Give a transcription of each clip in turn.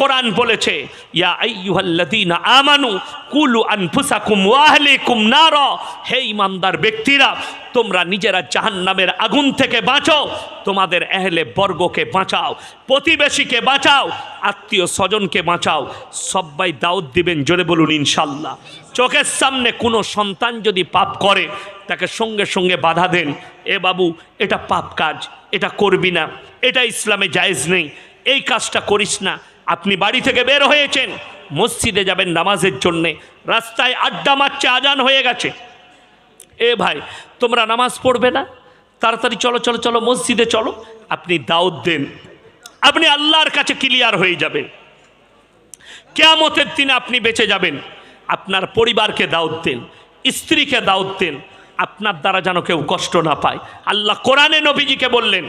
কোরআন বলেছে, ইয়া আমানু কুলু ওয়া হে ইমানদার ব্যক্তিরা, তোমরা নিজেরা জাহান্নামের আগুন থেকে বাঁচো তোমাদের এহলে বর্গকে বাঁচাও, প্রতিবেশীকে বাঁচাও, আত্মীয় স্বজনকে বাঁচাও। সবাই দাউদ দিবেন, জোরে বলুন ইনশাল্লাহ চোখের সামনে কোনো সন্তান যদি পাপ করে, তাকে সঙ্গে সঙ্গে বাধা দেন, এ বাবু, এটা পাপ কাজ, এটা করবি না, এটা ইসলামে জায়েজ নেই, এই কাজটা করিস না আপনি বাড়ি থেকে বের হয়েছেন, মসজিদে যাবেন নামাজের জন্যে, রাস্তায় আড্ডা মারছে, আজান হয়ে গেছে। এ ভাই, তোমরা নামাজ পড়বে না? তাড়াতাড়ি চলো চলো চলো, মসজিদে চলো। আপনি দাউদ দেন। আপনি আল্লাহর কাছে ক্লিয়ার হয়ে যাবেন। কেয়ামতের দিনে আপনি বেঁচে যাবেন। আপনার পরিবারকে দাউদ দেন, স্ত্রীকে দাউদ দেন। আপনার দ্বারা যেন কেউ কষ্ট না পায়। আল্লাহ কোরআনে নবীজিকে বললেন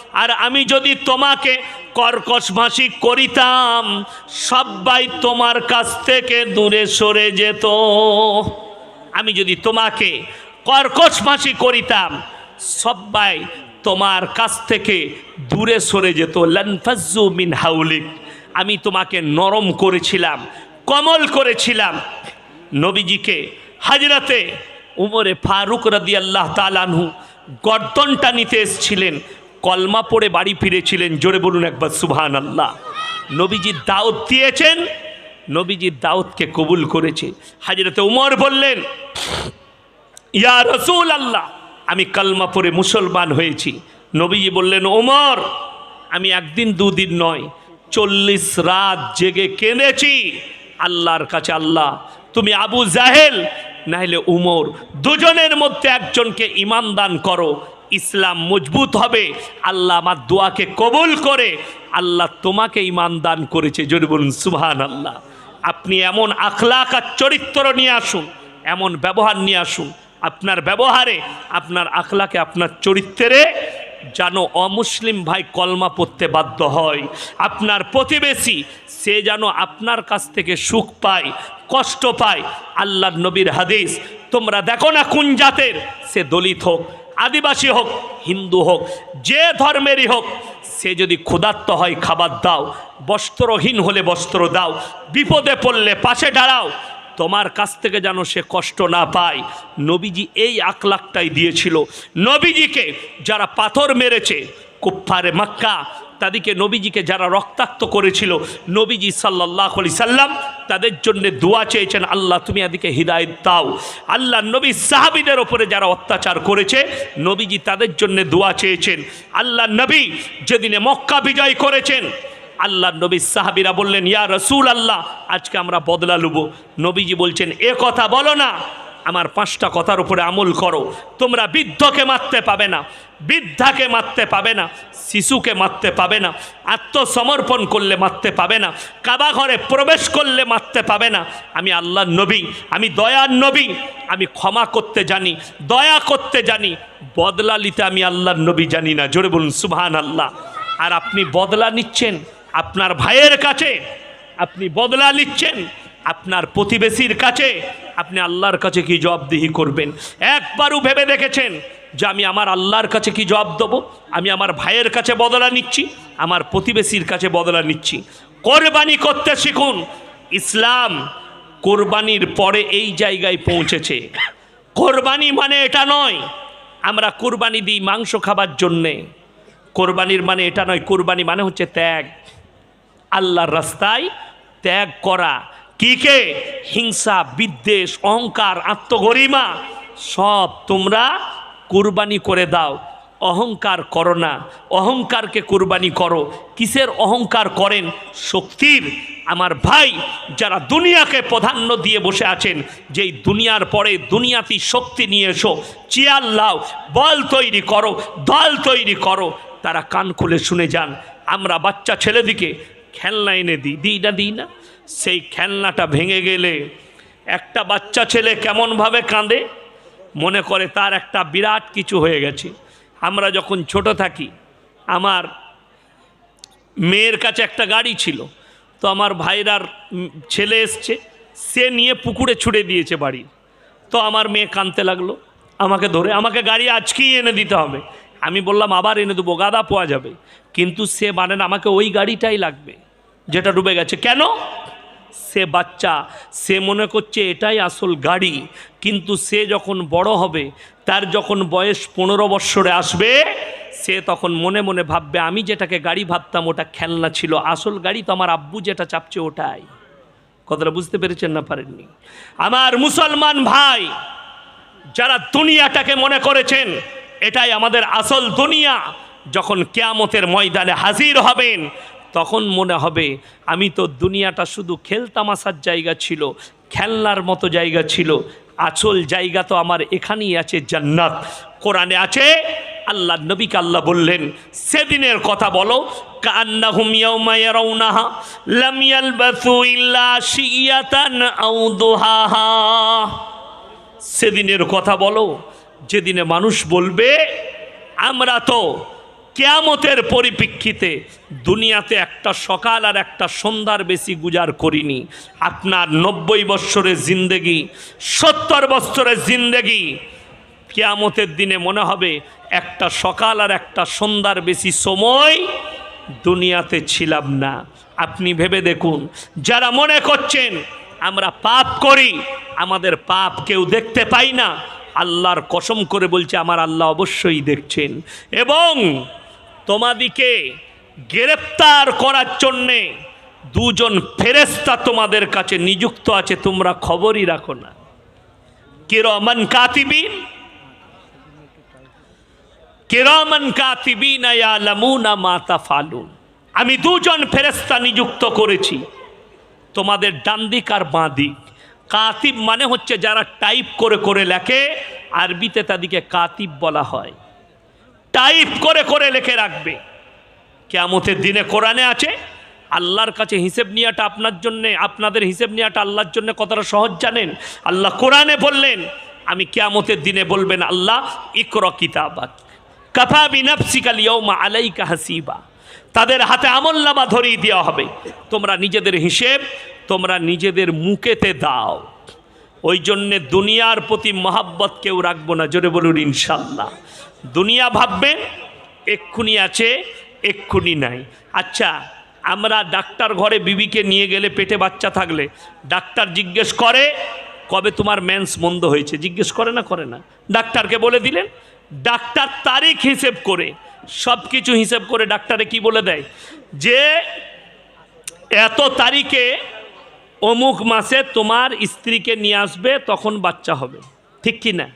আর আমি যদি তোমাকে কর্কশ ভাষী করিতাম সবাই তোমার কাছ থেকে দূরে সরে যেত। আমি যদি তোমাকে কর্কশ ফাঁসি করিতাম সবাই তোমার কাছ থেকে দূরে সরে যেত। লানফাজ্জু মিন হাউলিক। আমি তোমাকে নরম করেছিলাম, কমল করেছিলাম। নবীজিকে হাজরাতে উমরে ফারুক রাদি আল্লাহ তালানহু গর্দনটা নিতে এসছিলেন। কলমা পড়ে বাড়ি ফিরেছিলেন, জোরে বলুন একবার সুবহান আল্লাহ নবীজি দাউদ দিয়েছেন নবীজির দাউদকে কবুল করেছে। হাজরতে উমর বললেন, ইয়া রসুল আল্লাহ আমি কলমা পরে মুসলমান হয়েছি। নবীজি বললেন ওমর আমি একদিন দুদিন নয়, চল্লিশ রাত জেগে কেঁদেছি। আল্লাহর কাছে আল্লাহ, তুমি আবু জাহেল, নাহলে উমর, দুজনের মধ্যে একজনকে ইমান দান করো ইসলাম মজবুত হবে, আল্লাহ আমার দোয়াকে কবুল করে, আল্লাহ তোমাকে ইমান দান করেছে। যদি বলুন সুহান আল্লাহ আপনি এমন আখলাক আর চরিত্র নিয়ে আসুন, এমন ব্যবহার নিয়ে আসুন, আপনার ব্যবহারে, আপনার আখলাকে, আপনার চরিত্রে যেন অমুসলিম ভাই কলমা পড়তে বাধ্য হয়। আপনার প্রতিবেশী, সে যেন আপনার কাছ থেকে সুখ পায়, কষ্ট পায়। আল্লাহ নবীর হাদিস, তোমরা দেখো না কোন জাতের, সে দলিত হোক আদিবাসী হোক, হিন্দু হোক, যে ধর্মেরই হোক, সে যদি ক্ষুধার্ত হয়, খাবার দাও, বস্ত্রহীন হলে বস্ত্র দাও, বিপদে পড়লে পাশে দাঁড়াও, তোমার কাছ থেকে যেন সে কষ্ট না পায়। নবীজি এই আকলাকটাই দিয়েছিল। নবীজিকে যারা পাথর মেরেছে কুফারে মাক্কা তাদেরকে নবীজিকে যারা রক্তাক্ত করেছিল, নবীজি সাল্লাহ আলি সাল্লাম, তাদের জন্য দোয়া চেয়েছেন, আল্লাহ, তুমি এদিকে হৃদায়ত দাও। আল্লাহ নবী সাহাবিদের ওপরে যারা অত্যাচার করেছে, নবীজি তাদের জন্য দোয়া চেয়েছেন, আল্লাহ নবী, যেদিনে মক্কা বিজয় করেছেন, আল্লাহ নবী সাহাবিরা বললেন, ইয়া রসুল আল্লাহ আজকে আমরা বদলা লুব। নবীজি বলছেন, এ কথা বলো না আমার পাঁচটা কথার উপরে আমল করো। তোমরা বৃদ্ধকে মারতে পাবে না, বৃদ্ধাকে মারতে পাবে না, শিশুকে মারতে পাবে না, আত্মসমর্পণ করলে মারতে পাবে না কাবা ঘরে প্রবেশ করলে মারতে পাবে না। আমি আল্লাহর নবী, আমি দয়ার নবী, আমি ক্ষমা করতে জানি, দয়া করতে জানি বদলা নিতে আমি আল্লাহর নবী জানি না। জোরে বলুন সুবহান আল্লাহ আর আপনি বদলা নিচ্ছেন, আপনার ভাইয়ের কাছে আপনি বদলা নিচ্ছেন আপনার প্রতিবেশীর কাছে আপনি আল্লাহর কাছে কি জবাবদিহি করবেন? একবারও ভেবে দেখেছেন যে আমি আমার আল্লাহর কাছে কি জবাব দেবো? আমি আমার ভাইয়ের কাছে বদলা নিচ্ছি, আমার প্রতিবেশীর কাছে বদলা নিচ্ছি। কোরবানি করতে শিখুন, ইসলাম কোরবানির পরে এই জায়গায় পৌঁছেছে। কোরবানি মানে এটা নয়, আমরা কোরবানি দিই মাংস খাবার জন্যে। কোরবানির মানে এটা নয়, কোরবানি মানে হচ্ছে ত্যাগ। আল্লাহর রাস্তায় ত্যাগ করা। কি কে হিংসা, বিদ্বেষ, অহংকার, আত্মগরিমা, সব তোমরা কুরবানি করে দাও। অহংকার করো না। অহংকারকে কুরবানি করো। কিসের অহংকার করেন? শক্তির। আমার ভাই যারা দুনিয়াকে প্রাধান্য দিয়ে বসে আছেন, যেই দুনিয়ার পরে দুনিয়াতি শক্তি নিয়ে এসো, চেয়ার লাও, বল তৈরি করো, দল তৈরি করো, তারা কান খুলে শুনে যান। আমরা বাচ্চা ছেলেদিকে খেলনা এনে দিই। দিই না দিই না। সেই খেলনাটা ভেঙে গেলে একটা বাচ্চা ছেলে কেমনভাবে কাঁদে? মনে করে তার একটা বিরাট কিছু হয়ে গেছে। আমরা যখন ছোট থাকি, আমার মেয়ের কাছে একটা গাড়ি ছিল। তো আমার ভাইরার ছেলে এসছে, সে নিয়ে পুকুরে ছুড়ে দিয়েছে বাড়ির তো আমার মেয়ে কাঁদতে লাগল, আমাকে ধরে, আমাকে গাড়ি আজকেই এনে দিতে হবে। আমি বললাম, আবার এনে দেবো, গাদা পাওয়া যাবে। কিন্তু সে মানে না, আমাকে ওই গাড়িটাই লাগবে, যেটা ডুবে গেছে। কেন? সে বাচ্চা, সে মনে করছে এটাই আসল গাড়ি, কিন্তু সে যখন বড় হবে, তার যখন বয়স পনেরো বৎসরে আসবে, সে তখন মনে মনে ভাববে, আমি যেটাকে গাড়ি ভাবতাম ওটা খেলনা ছিল, আসল গাড়ি তো আমার আব্বু যেটা চাপছে ওটাই। কথাটা বুঝতে পেরেছেন না পারেননি? আমার মুসলমান ভাই, যারা দুনিয়াটাকে মনে করেছেন, এটাই আমাদের আসল দুনিয়া, যখন কেয়ামতের ময়দানে হাজির হবেন তখন মনে হবে, আমি তো দুনিয়াটা শুধু খেলতামাশার জায়গা ছিল, খেলনার মতো জায়গা ছিল। আসল জায়গা তো আমার এখানেই আছে জান্নাত। কোরআনে আছে, আল্লাহ নবীকে আল্লাহ বললেন, সেদিনের কথা বলো সেদিনের কথা বলো, যেদিনে মানুষ বলবে, আমরা তো কেয়ামতের পরিপ্রেক্ষিতে দুনিয়াতে একটা সকাল আর একটা সন্ধ্যার বেশি গুজার করিনি। আপনার নব্বই বৎসরের জিন্দেগি, সত্তর বৎসরের জিন্দেগি, কেয়ামতের দিনে মনে হবে একটা সকাল আর একটা সন্ধ্যার বেশি সময় দুনিয়াতে ছিলাম না। আপনি ভেবে দেখুন, যারা মনে করছেন, আমরা পাপ করি, আমাদের পাপ কেউ দেখতে পাই না, আল্লাহর কসম করে বলছে, আমার আল্লাহ অবশ্যই দেখছেন। এবং তোমাদিকে গ্রেপ্তার করার জন্যে দুজন ফেরেস্তা তোমাদের কাছে নিযুক্ত আছে, তোমরা খবরই রাখো না। কিরমান কাতিবিন, কিরামান কাতিবিন ইয়ালামুনা মা তাফালুন। আমি দুজন ফেরেশতা নিযুক্ত করেছি, তোমাদের ডান দিক আর বাঁ দিক। কাতিব মানে হচ্ছে যারা টাইপ করে করে লেখে, আরবিতে তাদেরকে কাতিব বলা হয়। টাইপ করে করে লেখে রাখবে। কেয়ামতের দিনে কোরআনে আছে, আল্লাহর কাছে হিসেব নেওয়াটা আপনার জন্যে, আপনাদের হিসেব নেওয়াটা আল্লাহর জন্য কতটা সহজ জানেন? আল্লাহ কোরআনে বললেন, আমি কেয়ামতের দিনে বলবেন, আল্লাহ, ইকর কিতাবাত কাফা বিনাফসিকাল ইয়ৌমা আলাইকা হাসিবা। তাদের হাতে আমল্লামা ধরিয়ে দেওয়া হবে। তোমরা নিজেদের হিসেব, তোমরা নিজেদের মুখেতে দাও। ওই জন্যে দুনিয়ার প্রতি মহাব্বত কেউ রাখব না, জোরে বলুন ইনশাল্লাহ দুনিয়া ভাববেন, এক্ষুনি আছে, এক্ষুনি নাই। আচ্ছা আমরা ডাক্তার ঘরে বিবিকে নিয়ে গেলে পেটে বাচ্চা থাকলে ডাক্তার জিজ্ঞেস করে, কবে তোমার মেন্স মন্দ হয়েছে? জিজ্ঞেস করে না করে না। ডাক্তারকে বলে দিলেন, ডাক্তার তারিখ হিসেব করে সব কিছু হিসেব করে ডাক্তারে কি বলে দেয়? যে এত তারিখে অমুক মাসে তোমার স্ত্রীকে নিয়ে আসবে, তখন বাচ্চা হবে। ঠিক কি না?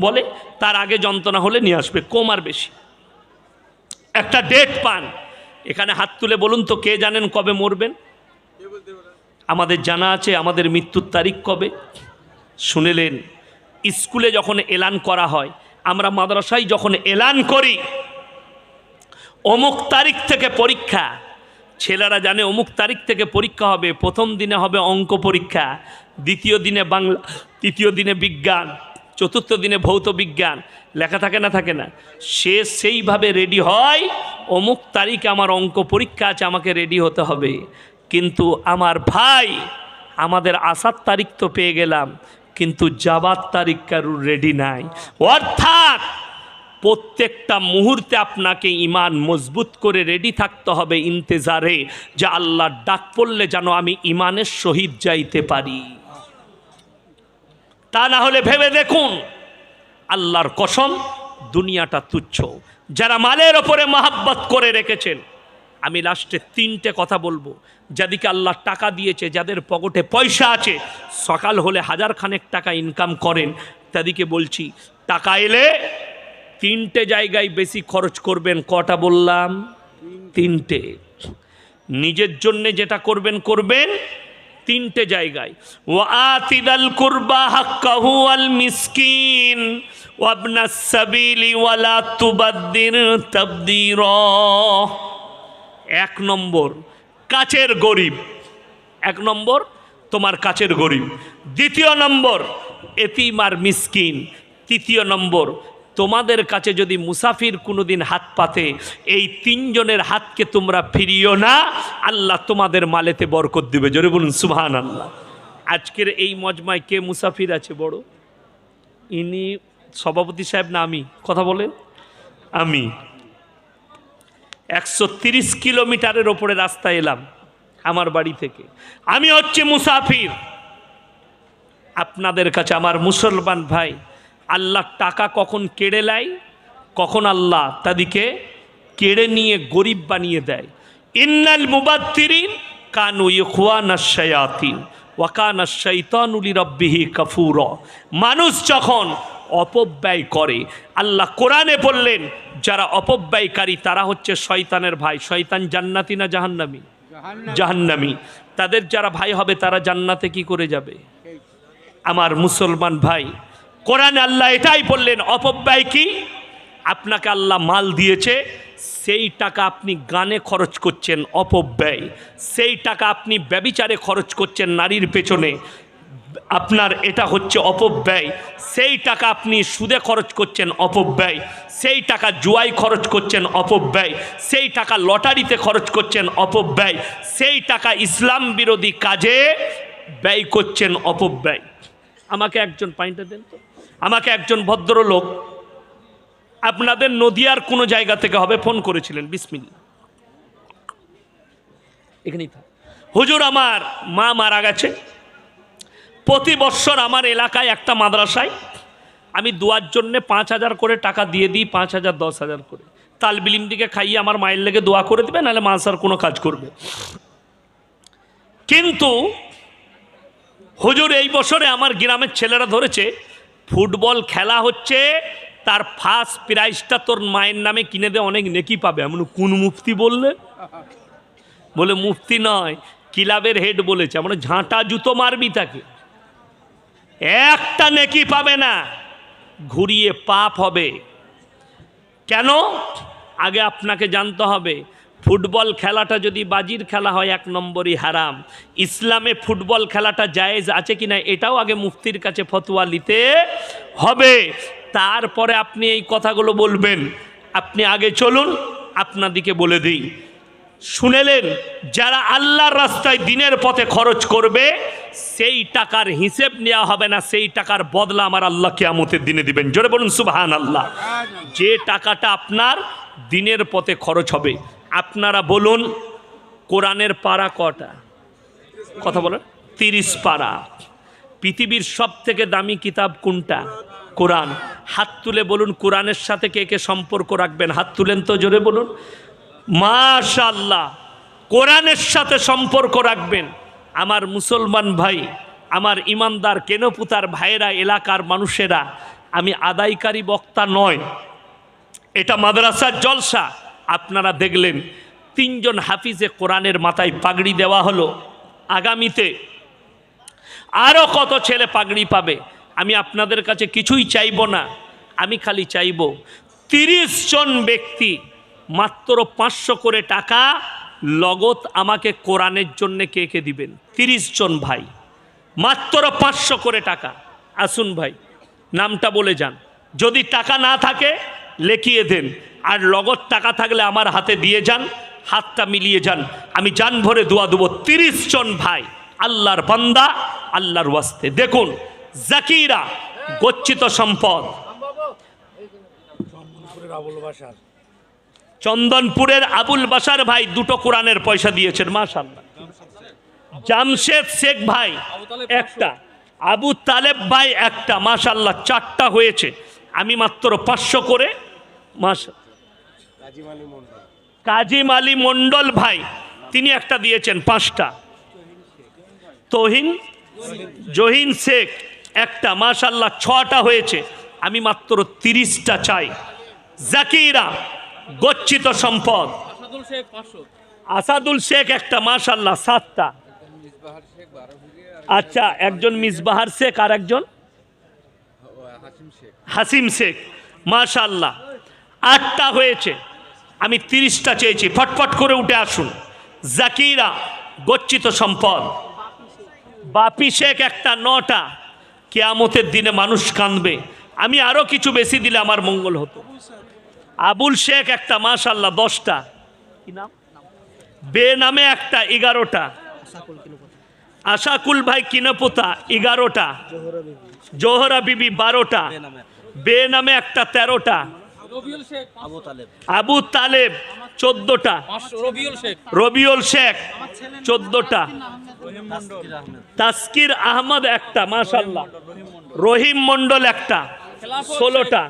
বলে, তার আগে যন্ত্রণা হলে নিয়ে আসবে, কম আর বেশি। একটা ডেট পান। এখানে হাত তুলে বলুন তো, কে জানেন কবে মরবেন? আমাদের জানা আছে, আমাদের মৃত্যুর তারিখ কবে? শুনেলেন, স্কুলে যখন এলান করা হয়, আমরা মাদ্রাসায় যখন এলান করি, অমুক তারিখ থেকে পরীক্ষা ছেলেরা জানে অমুক তারিখ থেকে পরীক্ষা হবে, প্রথম দিনে হবে অঙ্ক পরীক্ষা, দ্বিতীয় দিনে বাংলা, তৃতীয় দিনে বিজ্ঞান, চতুর্থ দিনে ভৌত বিজ্ঞান, লেখা থাকে না থাকে না। সে সেইভাবে রেডি হয়, অমুক তারিখে আমার অঙ্ক পরীক্ষা আছে, আমাকে রেডি হতে হবে। কিন্তু আমার ভাই, আমাদের আসার তারিখ তো পেয়ে গেলাম, কিন্তু যাবার তারিখ কারুর রেডি নাই। অর্থাৎ প্রত্যেকটা মুহূর্তে আপনাকে ইমান মজবুত করে রেডি থাকতে হবে ইন্তেজারে, যে আল্লাহর ডাক পড়লে যেন আমি ইমানের শহীদ যাইতে পারি। তা না হলে ভেবে দেখুন, আল্লাহর কসম দুনিয়াটা তুচ্ছ। যারা মালের ওপরে মহাব্বত করে রেখেছেন, আমি লাস্টে তিনটে কথা বলব। যাদেরকে আল্লাহ টাকা দিয়েছে, যাদের পকেটে পয়সা আছে, সকাল হলে হাজার খানেক টাকা ইনকাম করেন, তাদিকে বলছি, টাকা এলে তিনটে জায়গায় বেশি খরচ করবেন, কটা বললাম? তিনটে। নিজের জন্যে যেটা করবেন করবেন তিনটে জায়গায়। ও আতিদাল কুরবা হাক্কাহু আল মিসকিন ওয়াবনাস সাবিলি ওয়ালা তুবাদ্দির তাবদির। এক নম্বর, কাছের গরিব। এক নম্বর, তোমার কাছের গরিব। দ্বিতীয় নম্বর, এতিম আর মিসকিন। তৃতীয় নম্বর তোমাদের কাছে যদি মুসাফির কোনোদিন হাত পাতে, এই তিনজনের হাতকে তোমরা ফিরিও না, আল্লাহ তোমাদের মালেতে বরকত দিবে। জোরে বলুন সুবহান আল্লাহ আজকের এই মজমায় কে মুসাফির আছে বড়? ইনি সভাপতি সাহেব না আমি? কথা বলেন। আমি। একশো তিরিশ কিলোমিটারের ওপরে রাস্তা এলাম, আমার বাড়ি থেকে। আমি হচ্ছে মুসাফির। আপনাদের কাছে আমার মুসলমান ভাই আল্লাহ টাকা কখন কেড়ে নেয়? কখন আল্লাহ তাদেরকে কেড়ে নিয়ে গরিব বানিয়ে দেয়। ইন্নাল মুবাত্তিরিন কানু ইখওয়ানা শায়াতিন ওয়াকানা শাইতানুলি রব্বিহি কাফুর। মানুষ যখন অপব্যয় করে আল্লাহ কোরআনে বললেন যারা অপব্যয়কারী তারা হচ্ছে শয়তানের ভাই। শয়তান জান্নাতি না জাহান্নামী। জাহান্নামী। তাদের যারা ভাই হবে তারা জান্নাতে কি করে যাবে? আমার মুসলমান ভাই কোরআনে আল্লাহ এটাই বললেন, অপব্যয় কি? আপনাকে আল্লাহ মাল দিয়েছে, সেই টাকা আপনি গানে খরচ করছেন, অপব্যয়। সেই টাকা আপনি ব্যবিচারে খরচ করছেন নারীর পেছনে, আপনার এটা হচ্ছে অপব্যয়। সেই টাকা আপনি সুদে খরচ করছেন, অপব্যয়। সেই টাকা জুয়াই খরচ করছেন, অপব্যয়। সেই টাকা লটারিতে খরচ করছেন, অপব্যয়। সেই টাকা ইসলাম বিরোধী কাজে ব্যয় করছেন, অপব্যয়। আমাকে একজন পাইন্টে দেন তো। আমাকে একজন ভদ্রলোক আপনাদের নদিয়ার কোনো জায়গা থেকে হবে, ফোন করেছিলেন। বিসমিল্লা এখানেই থাক। হুজুর, আমার মা মারা গেছে। প্রতি বৎসর আমার এলাকায় একটা মাদ্রাসায় আমি দুয়ার জন্যে পাঁচ হাজার করে টাকা দিয়ে দিই, পাঁচ হাজার, দশ হাজার করে। তাল বিলিম দিকে খাইয়ে আমার মায়ের লেগে দোয়া করে দেবে, নাহলে মাসার কোনো কাজ করবে। কিন্তু হুজুর, এই বছরে আমার গ্রামের ছেলেরা ধরেছে ফুটবল খেলা হচ্ছে, তার ফার্স্ট প্রাইজটা তোর মায়ের নামে কিনে দে, অনেক নেকি পাবে। এমন কোন মুফতি বললে? বলে, মুফতি নয়, ক্লাবের হেড বলেছে। আমরা ঝাঁটা জুতো মারবি তাকে? একটা নেকি পাবে না, ঘুরিয়ে পাপ হবে। কেন? আগে আপনাকে জানতে হবে ফুটবল খেলাটা যদি বাজির খেলা হয়, এক নম্বরই হারাম। ইসলামে ফুটবল খেলাটা জায়েজ আছে কি না এটাও আগে মুফতির কাছে ফতোয়া নিতে হবে। তারপরে আপনি এই কথাগুলো বলবেন। আপনি আগে চলুন, আপনাদিকে বলে দিই। শুনেলেন যারা আল্লাহর রাস্তায় দিনের পথে খরচ করবে, সেই টাকার হিসেব নেওয়া হবে না, সেই টাকার বদলা আমার আল্লাহ কেয়ামতের দিনে দিবেন। জোরে বলুন সুবাহান আল্লাহ যে টাকাটা আপনার দিনের পথে খরচ হবে আপনারা বলুন, কোরআনের পাড়া কটা? কথা বলেন। তিরিশ পাড়া পৃথিবীর সব থেকে দামি কিতাব কোনটা? কোরআন। হাত তুলে বলুন, কোরআনের সাথে কে কে সম্পর্ক রাখবেন? হাত তুলেন তো জোরে বলুন। মাশাল্লাহ কোরআনের সাথে সম্পর্ক রাখবেন। আমার মুসলমান ভাই, আমার ইমানদার কেনপুতার ভাইয়েরা, এলাকার মানুষেরা, আমি আদায়কারী বক্তা নয়। এটা মাদ্রাসার জলসা। আপনারা দেখলেন, তিনজন হাফিজে কোরআনের মাথায় পাগড়ি দেওয়া হলো। আগামীতে আরও কত ছেলে পাগড়ি পাবে? আমি আপনাদের কাছে কিছুই চাইব না, আমি খালি চাইব তিরিশ জন ব্যক্তি মাত্র পাঁচশো করে টাকা লগত আমাকে কোরআনের জন্যে কে কে দিবেন? তিরিশ জন ভাই, মাত্র পাঁচশো করে টাকা। আসুন ভাই, নামটা বলে যান। যদি টাকা না থাকে, লেখিয়ে দেন। আর লগত টাকা থাকলে আমার হাতে দিয়ে যান হাতটা মিলিয়ে যান। আমি যান ভরে দোয়া দেবো তিরিশ জন ভাই আল্লাহর বান্দা আল্লাহর ওয়াস্তে। দেখুন জাকিরা গচ্ছিত সম্পদ। চন্দনপুরের আবুল বাসার ভাই দুটো কোরআনের পয়সা দিয়েছেন মাশাল্লাহ জামশেদ শেখ ভাই একটা আবু তালেব ভাই একটা মাশাল্লাহ চারটা হয়েছে। আমি মাত্র পাঁচশো করে মাস কাজিম আলী মণ্ডল ভাই তিনি একটা দিয়েছেন পাঁচটা। তহিন জহিন শেখ একটা মাশাল্লাহ ছটা হয়েছে। আমি মাত্র তিরিশটা চাই। জাকিরা গচ্ছিত সম্পদ। আসাদুল শেখ আসাদুল শেখ একটা মাশাল্লাহ সাতটা। আচ্ছা একজন মিসবাহার শেখ আর একজন? হাসিম শেখ। মাশাল্লাহ আটটা হয়েছে। আমি তিরিশটা চেয়েছি ফটফট করে উঠে আসুন। জাকিরা গচ্ছিত সম্পদ। বাপি শেখ একটা নটা। কেয়ামতের দিনে মানুষ কাঁদবে। আমি আরও কিছু বেশি দিলে আমার মঙ্গল হতো। আবুল শেখ একটা মাশাল্লাহ দশটা। কি নাম? বে নামে একটা এগারোটা। আশাকুল ভাই কিনপোতা এগারোটা। জোহরা বিবি। বারোটা। বে নামে একটা তেরোটা। আবু তালেব। চোদ্দটা। রবিউল শেখ। চোদ্দটা। তাস্কির আহমদ। একটা মাশাল্লাহ। রহিম মন্ডল একটা ষোলোটা।